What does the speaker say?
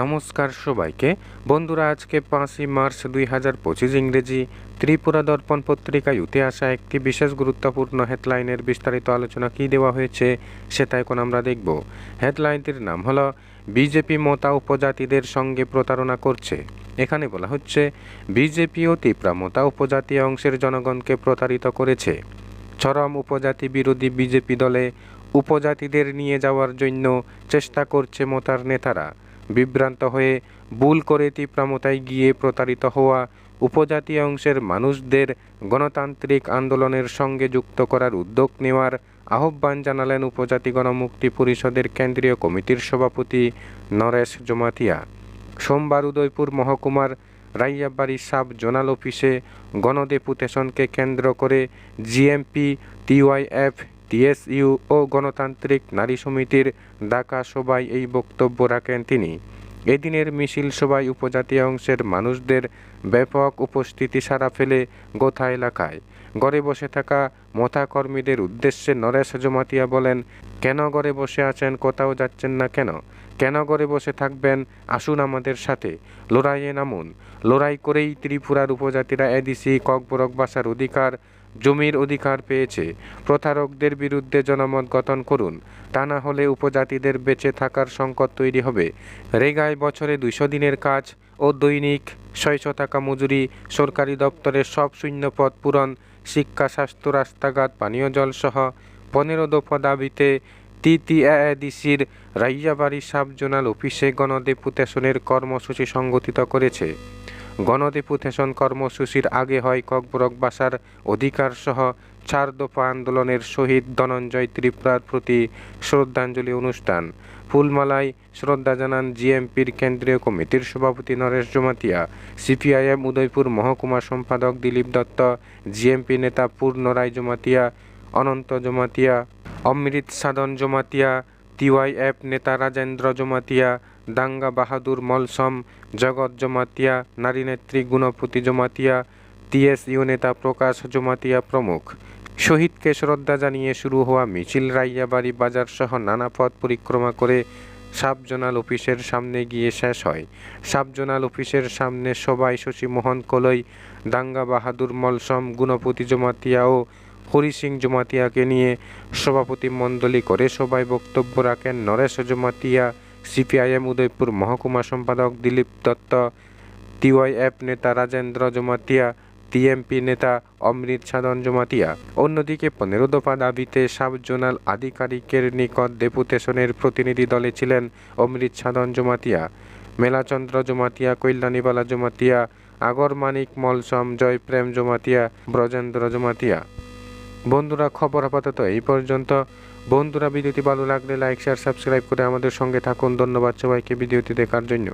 নমস্কার সবাইকে। বন্ধুরা, আজকে পাঁচই মার্চ দুই হাজার পঁচিশ ইংরেজি ত্রিপুরা দর্পণ পত্রিকায় উঠে আসা একটি বিশেষ গুরুত্বপূর্ণ হেডলাইনের বিস্তারিত আলোচনা কী দেওয়া হয়েছে, সেটা এখন আমরা দেখব। হেডলাইনটির নাম হলো, বিজেপি মতা উপজাতিদের সঙ্গে প্রতারণা করছে। এখানে বলা হচ্ছে, বিজেপি ও তিপ্রা মতা উপজাতি অংশের জনগণকে প্রতারিত করেছে। চরম উপজাতি বিরোধী বিজেপি দলে উপজাতিদের নিয়ে যাওয়ার জন্য চেষ্টা করছে মতার নেতারা। বিভ্রান্ত হয়ে ভুল করে তীব্রামতায় গিয়ে প্রতারিত হওয়া উপজাতি অংশের মানুষদের গণতান্ত্রিক আন্দোলনের সঙ্গে যুক্ত করার উদ্যোগ নেওয়ার আহ্বান জানালেন উপজাতি গণমুক্তি পরিষদের কেন্দ্রীয় কমিটির সভাপতি নরেশ জমাতিয়া। সোমবার উদয়পুর মহকুমার রাইয়াবাড়ি সাব জোনাল অফিসে গণডেপুটেশনকে কেন্দ্র করে জিএমপি, টিওয়াইএফ টিএসইউ ও গণতান্ত্রিক নারী সমিতির ডাকা সভায় এই বক্তব্য রাখেন তিনি। এদিনের মিছিল সভায় উপজাতি অংশের মানুষদের ব্যাপক উপস্থিতি সারা ফেলে গোথা এলাকায়। ঘরে বসে থাকা মথা কর্মীদের উদ্দেশ্যে নরেশ জমাতিয়া বলেন, কেন ঘরে বসে আছেন, কোথাও যাচ্ছেন না কেন? কেন ঘরে বসে থাকবেন? আসুন আমাদের সাথে। লড়াইয়ে নামুন। লড়াই করেই ত্রিপুরার উপজাতিরা এদিসি ককবরক বাসার অধিকার জমির অধিকার পেয়েছে। প্রতারকদের বিরুদ্ধে জনমত গঠন করুন, তা না হলে উপজাতিদের বেঁচে থাকার সংকট তৈরি হবে। রেগায় বছরে দুইশো দিনের কাজ ও দৈনিক ছয়শো টাকা মজুরি, সরকারি দপ্তরের সব শূন্য পদ পূরণ, শিক্ষা, স্বাস্থ্য, রাস্তাঘাট, পানীয় জল সহ পনেরো দফা দাবিতে টিটিএডিসির রাইয়াবাড়ি সাব জোনাল অফিসে গণডেপুটেশনের কর্মসূচি সংগঠিত করেছে। গণডেপুটেশন কর্মসূচির আগে হয় ককবরক বাসার অধিকার সহ চার দফা আন্দোলনের শহীদ ধনঞ্জয় ত্রিপুরার প্রতি শ্রদ্ধাঞ্জলি অনুষ্ঠান। ফুলমালায় শ্রদ্ধা জানান জিএমপির কেন্দ্রীয় কমিটির সভাপতি নরেশ জমাতিয়া, সিপিআইএম উদয়পুর মহকুমা সম্পাদক দিলীপ দত্ত, জিএমপি নেতা পূর্ণ রায় জমাতিয়া, অনন্ত জমাতিয়া, অমৃত সাধন জমাতিয়া, টিওয়াইএফ নেতা রাজেন্দ্র জমাতিয়া দাঙ্গা বাহাদুর মলসম, জগৎ জমাতিয়া, নারী নেত্রী গুণপতি জমাতিয়া টিএসইউ নেতা প্রকাশ জমাতিয়া প্রমুখ। শহীদকে শ্রদ্ধা জানিয়ে শুরু হওয়া মিছিল রাইয়াবাড়ি বাজার সহ নানা পথ পরিক্রমা করে সাব জোনাল অফিসের সামনে গিয়ে শেষ হয়। সাব জোনাল অফিসের সামনে সবাই শশীমোহন কলই, দাঙ্গা বাহাদুর মলসম, গুণপতি জমাতিয়া ও হরি সিং জমাতিয়াকে নিয়ে সভাপতি মণ্ডলী করে সবাই বক্তব্য রাখেন নরেশ জমাতিয়া সিপিআইএম উদয়পুর মহকুমা সম্পাদক দিলীপ দত্ত, টিওয়াইএফ নেতা রাজেন্দ্র জমাতিয়া, টিএমপি নেতা অমৃত সাধন জমাতিয়া। অন্যদিকে পনেরো দফা দাবিতে সাব জোনাল আধিকারিকের নিকট ডেপুটেশনের প্রতিনিধি দলে ছিলেন অমৃত সাধন জমাতিয়া, মেলাচন্দ্র জমাতিয়া, কল্যাণীবালা জমাতিয়া আগর মানিক মলসম, জয়প্রেম জমাতিয়া, ব্রজেন্দ্র জমাতিয়া। বন্ধুরা, খবর আপাতত এই পর্যন্ত। বন্ধুরা, ভিডিওটি ভালো লাগলে লাইক শেয়ার সাবস্ক্রাইব করে আমাদের সঙ্গে থাকুন। ধন্যবাদ সবাইকে ভিডিওটি দেখার জন্য।